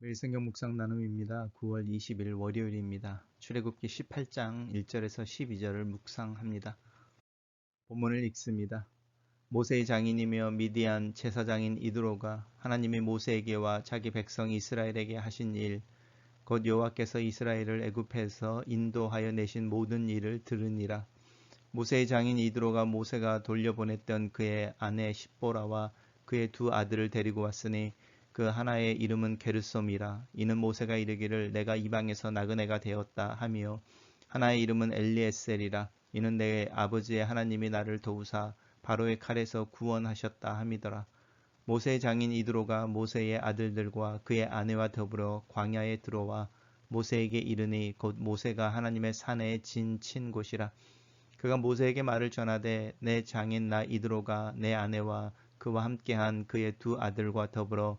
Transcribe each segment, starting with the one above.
매일 성경 묵상 나눔입니다. 9월 20일 월요일입니다. 출애굽기 18장 1절에서 12절을 묵상합니다. 본문을 읽습니다. 모세의 장인이며 미디안 제사장인 이드로가 하나님이 모세에게와 자기 백성 이스라엘에게 하신 일, 곧 여호와께서 이스라엘을 애굽해서 인도하여 내신 모든 일을 들으니라. 모세의 장인 이드로가 모세가 돌려보냈던 그의 아내 십보라와 그의 두 아들을 데리고 왔으니 그 하나의 이름은 게르솜이라. 이는 모세가 이르기를 내가 이방에서 나그네가 되었다 하며 하나의 이름은 엘리에셀이라. 이는 내 아버지의 하나님이 나를 도우사 바로의 칼에서 구원하셨다 함이더라. 모세의 장인 이드로가 모세의 아들들과 그의 아내와 더불어 광야에 들어와 모세에게 이르니 곧 모세가 하나님의 산에 진친 곳이라. 그가 모세에게 말을 전하되 내 장인 나 이드로가 내 아내와 그와 함께한 그의 두 아들과 더불어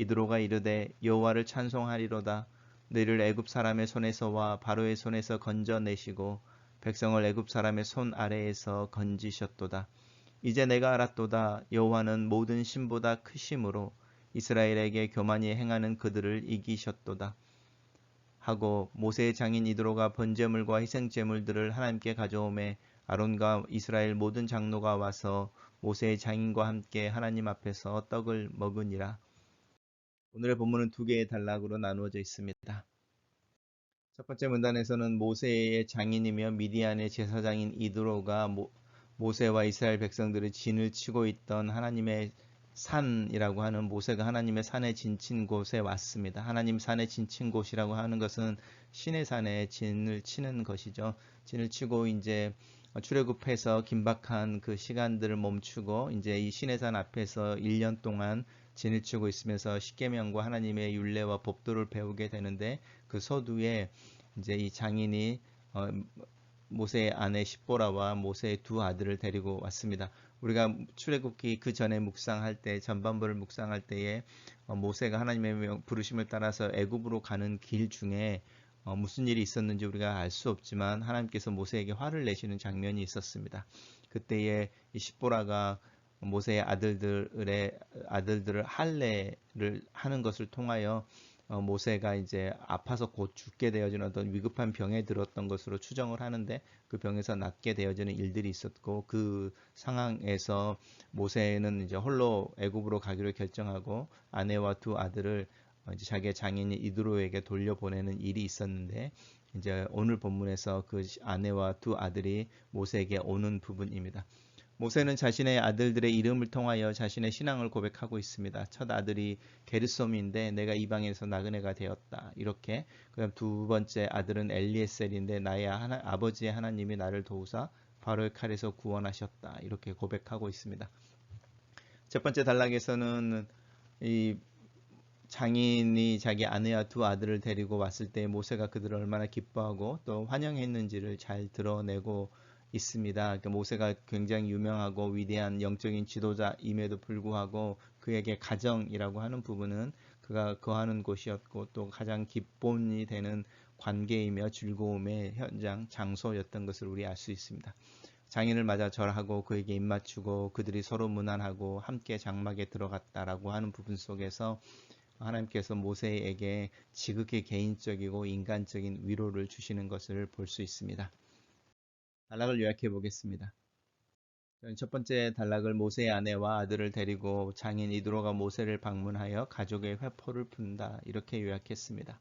이드로가 이르되 여호와를 찬송하리로다 너희를 애굽 사람의 손에서와 바로의 손에서 건져내시고 백성을 애굽 사람의 손 아래에서 건지셨도다. 이제 내가 알았도다. 여호와는 모든 신보다 크심으로 이스라엘에게 교만히 행하는 그들을 이기셨도다. 하고 모세의 장인 이드로가 번제물과 희생제물들을 하나님께 가져오매 아론과 이스라엘 모든 장로가 와서 모세의 장인과 함께 하나님 앞에서 떡을 먹으니라. 오늘의 본문은 두 개의 단락으로 나누어져 있습니다. 첫 번째 문단에서는 모세의 장인이며 미디안의 제사장인 이드로가 모, 모세와 이스라엘 백성들의 진을 치고 있던 하나님의 산이라고 하는 모세가 하나님의 산에 진친 곳에 왔습니다. 하나님 산에 진친 곳이라고 하는 것은 신의 산에 진을 치는 것이죠. 진을 치고 이제 출애굽해서 긴박한 그 시간들을 멈추고 이제 이 신의 산 앞에서 1년 동안 진을 치고 있으면서 십계명과 하나님의 율례와 법도를 배우게 되는데 그 서두에 이제 이 장인이 어, 모세의 아내 십보라와 모세의 두 아들을 데리고 왔습니다. 우리가 출애굽기 그 전에 묵상할 때 전반부를 묵상할 때에 어, 모세가 하나님의 부르심을 따라서 애굽으로 가는 길 중에 어, 무슨 일이 있었는지 우리가 알 수 없지만 하나님께서 모세에게 화를 내시는 장면이 있었습니다. 그때에 이 십보라가 모세의 아들들의 아들들을 할례를 하는 것을 통하여 어, 모세가 이제 아파서 곧 죽게 되어지는 어떤 위급한 병에 들었던 것으로 추정을 하는데 그 병에서 낫게 되어지는 일들이 있었고 그 상황에서 모세는 이제 홀로 애굽으로 가기로 결정하고 아내와 두 아들을 어, 이제 자기의 장인인 이드로에게 돌려보내는 일이 있었는데 이제 오늘 본문에서 그 아내와 두 아들이 모세에게 오는 부분입니다. 모세는 자신의 아들들의 이름을 통하여 자신의 신앙을 고백하고 있습니다. 첫 아들이 게르솜인데 내가 이방에서 나그네가 되었다. 이렇게 그다음 두 번째 아들은 엘리에셀인데 나의 하나, 아버지의 하나님이 나를 도우사 바로의 칼에서 구원하셨다. 이렇게 고백하고 있습니다. 첫 번째 단락에서는 이 장인이 자기 아내와 두 아들을 데리고 왔을 때 모세가 그들을 얼마나 기뻐하고 또 환영했는지를 잘 드러내고 있습니다. 그러니까 모세가 굉장히 유명하고 위대한 영적인 지도자임에도 불구하고 그에게 가정이라고 하는 부분은 그가 거하는 곳이었고 또 가장 기본이 되는 관계이며 즐거움의 현장 장소였던 것을 우리 알 수 있습니다. 장인을 맞아 절하고 그에게 입맞추고 그들이 서로 무난하고 함께 장막에 들어갔다라고 하는 부분 속에서 하나님께서 모세에게 지극히 개인적이고 인간적인 위로를 주시는 것을 볼 수 있습니다. 단락을 요약해 보겠습니다. 첫 번째 단락을 모세의 아내와 아들을 데리고 장인 이드로가 모세를 방문하여 가족의 회포를 푼다. 이렇게 요약했습니다.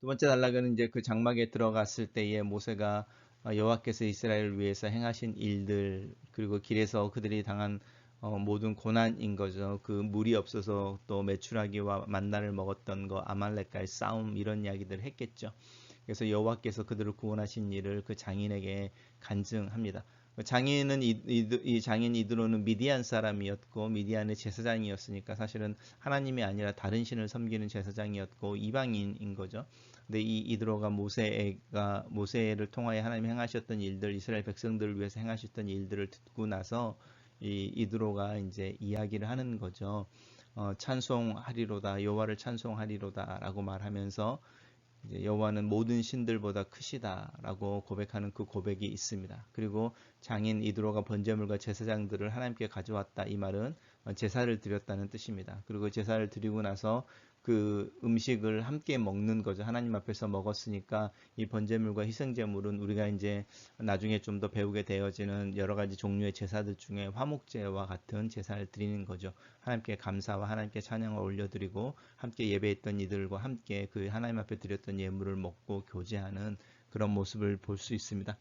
두 번째 단락은 이제 그 장막에 들어갔을 때에 모세가 여호와께서 이스라엘을 위해서 행하신 일들 그리고 길에서 그들이 당한 어, 모든 고난인 거죠. 그 물이 없어서 또 메추라기와 만나를 먹었던 거 아말렉과의 싸움 이런 이야기들 했겠죠. 그래서 여호와께서 그들을 구원하신 일을 그 장인에게 간증합니다. 장인은 이, 장인 이드로는 미디안 사람이었고 미디안의 제사장이었으니까 사실은 하나님이 아니라 다른 신을 섬기는 제사장이었고 이방인인 거죠. 근데 이 이드로가 모세가 모세를 통하여 하나님 행하셨던 일들 이스라엘 백성들을 위해서 행하셨던 일들을 듣고 나서 이 이드로가 이제 이야기를 하는 거죠. 어, 찬송하리로다 여호와를 찬송하리로다라고 말하면서 여호와는 모든 신들보다 크시다라고 고백하는 그 고백이 있습니다. 그리고 장인 이드로가 번제물과 제사장들을 하나님께 가져왔다 이 말은 제사를 드렸다는 뜻입니다. 그리고 제사를 드리고 나서 그 음식을 함께 먹는 거죠. 하나님 앞에서 먹었으니까 이 번제물과 희생제물은 우리가 이제 나중에 좀 더 배우게 되어지는 여러 가지 종류의 제사들 중에 화목제와 같은 제사를 드리는 거죠. 하나님께 감사와 하나님께 찬양을 올려드리고 함께 예배했던 이들과 함께 그 하나님 앞에 드렸던 예물을 먹고 교제하는 그런 모습을 볼 수 있습니다.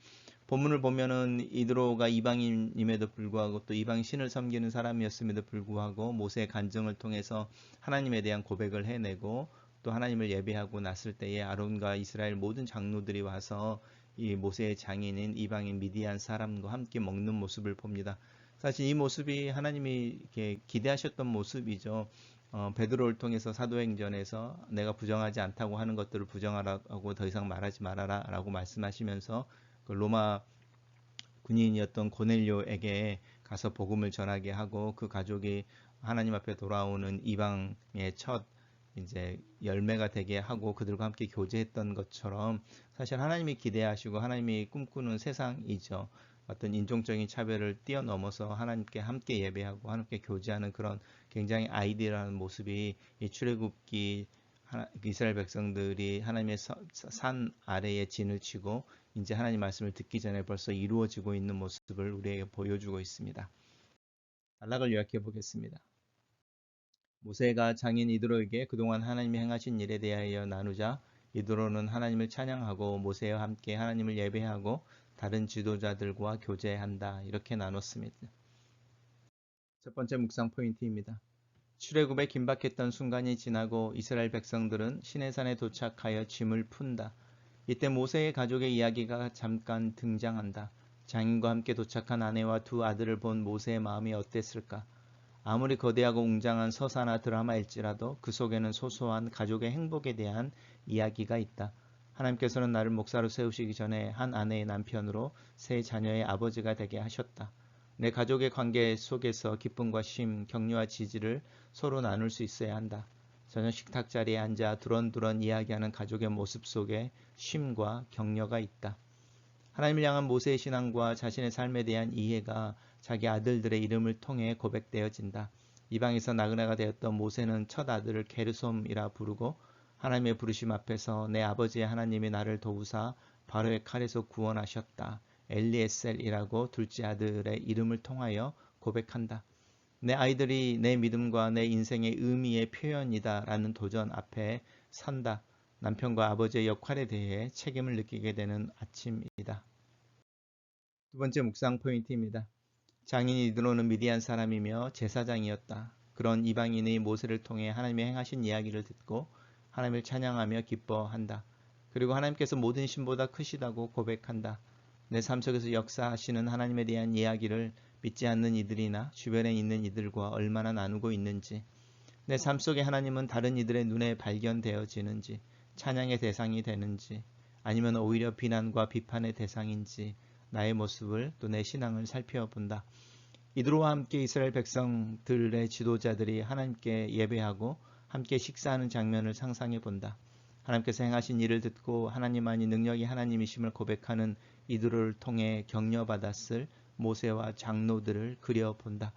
본문을 보면은 이드로가 이방인임에도 불구하고 또 이방 신을 섬기는 사람이었음에도 불구하고 모세의 간증을 통해서 하나님에 대한 고백을 해내고 또 하나님을 예배하고 났을 때에 아론과 이스라엘 모든 장로들이 와서 이 모세의 장인인 이방인 미디안 사람과 함께 먹는 모습을 봅니다. 사실 이 모습이 하나님이 이렇게 기대하셨던 모습이죠. 어, 베드로를 통해서 사도행전에서 내가 부정하지 않다고 하는 것들을 부정하라고 더 이상 말하지 말아라 라고 말씀하시면서 그 로마 군인이었던 고넬료에게 가서 복음을 전하게 하고 그 가족이 하나님 앞에 돌아오는 이방의 첫 이제 열매가 되게 하고 그들과 함께 교제했던 것처럼 사실 하나님이 기대하시고 하나님이 꿈꾸는 세상이죠. 어떤 인종적인 차별을 뛰어넘어서 하나님께 함께 예배하고 하나님께 교제하는 그런 굉장히 아이디어라는 모습이 이 출애굽기 이스라엘 백성들이 하나님의 산 아래에 진을 치고 이제 하나님 말씀을 듣기 전에 벌써 이루어지고 있는 모습을 우리에게 보여주고 있습니다. 단락을 요약해 보겠습니다. 모세가 장인 이드로에게 그동안 하나님이 행하신 일에 대하여 나누자 이드로는 하나님을 찬양하고 모세와 함께 하나님을 예배하고 다른 지도자들과 교제한다 이렇게 나눴습니다. 첫 번째 묵상 포인트입니다. 출애굽에 긴박했던 순간이 지나고 이스라엘 백성들은 시내산에 도착하여 짐을 푼다. 이때 모세의 가족의 이야기가 잠깐 등장한다. 장인과 함께 도착한 아내와 두 아들을 본 모세의 마음이 어땠을까? 아무리 거대하고 웅장한 서사나 드라마일지라도 그 속에는 소소한 가족의 행복에 대한 이야기가 있다. 하나님께서는 나를 목사로 세우시기 전에 한 아내의 남편으로 세 자녀의 아버지가 되게 하셨다. 내 가족의 관계 속에서 기쁨과 쉼, 격려와 지지를 서로 나눌 수 있어야 한다. 저녁 식탁 자리에 앉아 두런두런 이야기하는 가족의 모습 속에 쉼과 격려가 있다. 하나님을 향한 모세의 신앙과 자신의 삶에 대한 이해가 자기 아들들의 이름을 통해 고백되어진다. 이방에서 나그네가 되었던 모세는 첫 아들을 게르솜이라 부르고 하나님의 부르심 앞에서 내 아버지의 하나님이 나를 도우사 바로의 칼에서 구원하셨다. 엘리에셀이라고 둘째 아들의 이름을 통하여 고백한다. 내 아이들이 내 믿음과 내 인생의 의미의 표현이다 라는 도전 앞에 산다. 남편과 아버지의 역할에 대해 책임을 느끼게 되는 아침이다. 두 번째 묵상 포인트입니다. 장인이 이드로는 미디안 사람이며 제사장이었다. 그런 이방인의 모세를 통해 하나님의 행하신 이야기를 듣고 하나님을 찬양하며 기뻐한다. 그리고 하나님께서 모든 신보다 크시다고 고백한다. 내 삶 속에서 역사하시는 하나님에 대한 이야기를 믿지 않는 이들이나 주변에 있는 이들과 얼마나 나누고 있는지, 내 삶 속에 하나님은 다른 이들의 눈에 발견되어지는지, 찬양의 대상이 되는지, 아니면 오히려 비난과 비판의 대상인지, 나의 모습을 또 내 신앙을 살펴본다. 이들과 함께 이스라엘 백성들의 지도자들이 하나님께 예배하고 함께 식사하는 장면을 상상해 본다. 하나님께서 행하신 일을 듣고 하나님 만이 능력이 하나님이심을 고백하는 이들을 통해 격려받았을 모세와 장로들을 그려본다.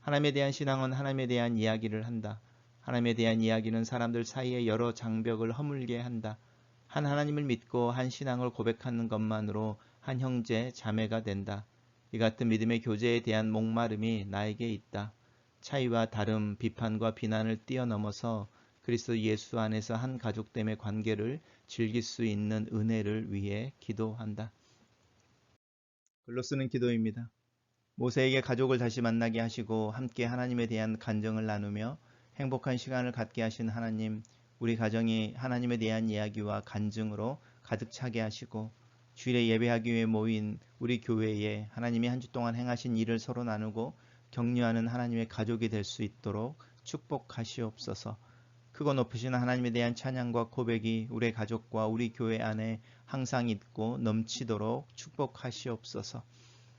하나님에 대한 신앙은 하나님에 대한 이야기를 한다. 하나님에 대한 이야기는 사람들 사이에 여러 장벽을 허물게 한다. 한 하나님을 믿고 한 신앙을 고백하는 것만으로 한 형제 자매가 된다. 이 같은 믿음의 교제에 대한 목마름이 나에게 있다. 차이와 다름, 비판과 비난을 뛰어넘어서 그리스도 예수 안에서 한 가족됨의 관계를 즐길 수 있는 은혜를 위해 기도한다. 글로 쓰는 기도입니다. 모세에게 가족을 다시 만나게 하시고 함께 하나님에 대한 간정을 나누며 행복한 시간을 갖게 하신 하나님, 우리 가정이 하나님에 대한 이야기와 간증으로 가득 차게 하시고 주일에 예배하기 위해 모인 우리 교회에 하나님이 한 주 동안 행하신 일을 서로 나누고 격려하는 하나님의 가족이 될 수 있도록 축복하시옵소서. 크고 높으신 하나님에 대한 찬양과 고백이 우리 가족과 우리 교회 안에 항상 있고 넘치도록 축복하시옵소서.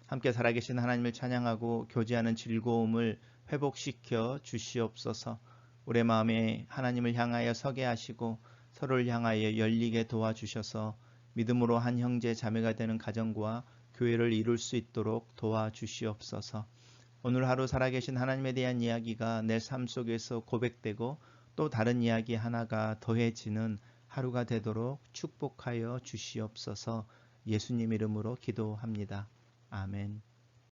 함께 살아계신 하나님을 찬양하고 교제하는 즐거움을 회복시켜 주시옵소서. 우리 마음에 하나님을 향하여 서게 하시고 서로를 향하여 열리게 도와주셔서 믿음으로 한 형제 자매가 되는 가정과 교회를 이룰 수 있도록 도와주시옵소서. 오늘 하루 살아계신 하나님에 대한 이야기가 내 삶 속에서 고백되고 또 다른 이야기 하나가 더해지는 하루가 되도록 축복하여 주시옵소서 예수님 이름으로 기도합니다. 아멘.